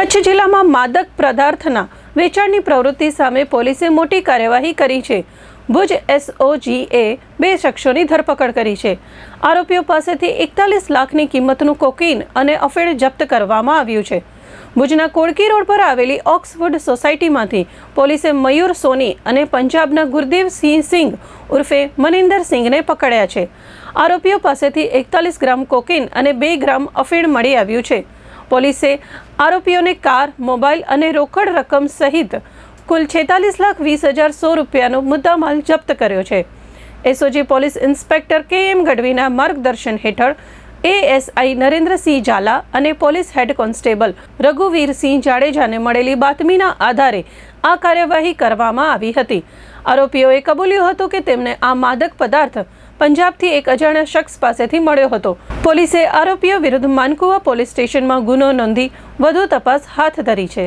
કચ્છ જિલ્લામાં માદક પદાર્થના વેચાણની પ્રવૃત્તિ સામે પોલીસે મોટી કાર્યવાહી કરી છે. ભુજ એસઓજીએ બે શખ્સોની ધરપકડ કરી છે. આરોપીઓ પાસેથી એકતાલીસ લાખની કિંમતનું કોકીન અને અફેણ જપ્ત કરવામાં આવ્યું છે. ભુજના કોડકી રોડ પર આવેલી ઓક્સફોર્ડ સોસાયટીમાંથી પોલીસે મયુર સોની અને પંજાબના ગુરદેવસિંહ સિંઘ ઉર્ફે મનિંદર સિંઘને પકડ્યા છે. આરોપીઓ પાસેથી એકતાલીસ ગ્રામ કોકીન અને બે ગ્રામ અફીણ મળી આવ્યું છે. પોલીસે આરોપીઓને કાર, મોબાઈલ અને રોકડ રકમ સહિત કુલ છેતાલીસ લાખ વીસ હજાર સો રૂપિયાનો મુદ્દામાલ જપ્ત કર્યો છે. એસઓજી પોલીસ ઇન્સ્પેક્ટર કે એમ ગઢવીના માર્ગદર્શન હેઠળ એએસઆઈ નરેન્દ્રસિંહ ઝાલા અને પોલીસ હેડ કોન્સ્ટેબલ રઘુવીરસિંહ જાડેજાને મળેલી બાતમીના આધારે આ કાર્યવાહી કરવામાં આવી હતી. આરોપીઓએ કબૂલ્યું હતું કે તેમને આ માદક પદાર્થ પંજાબથી એક અજાણ્યા શખ્સ પાસેથી મળ્યો હતો. પોલીસે આરોપીઓ વિરુદ્ધ માનકુવા પોલીસ સ્ટેશનમાં ગુનો નોંધી વધુ તપાસ હાથ ધરી છે.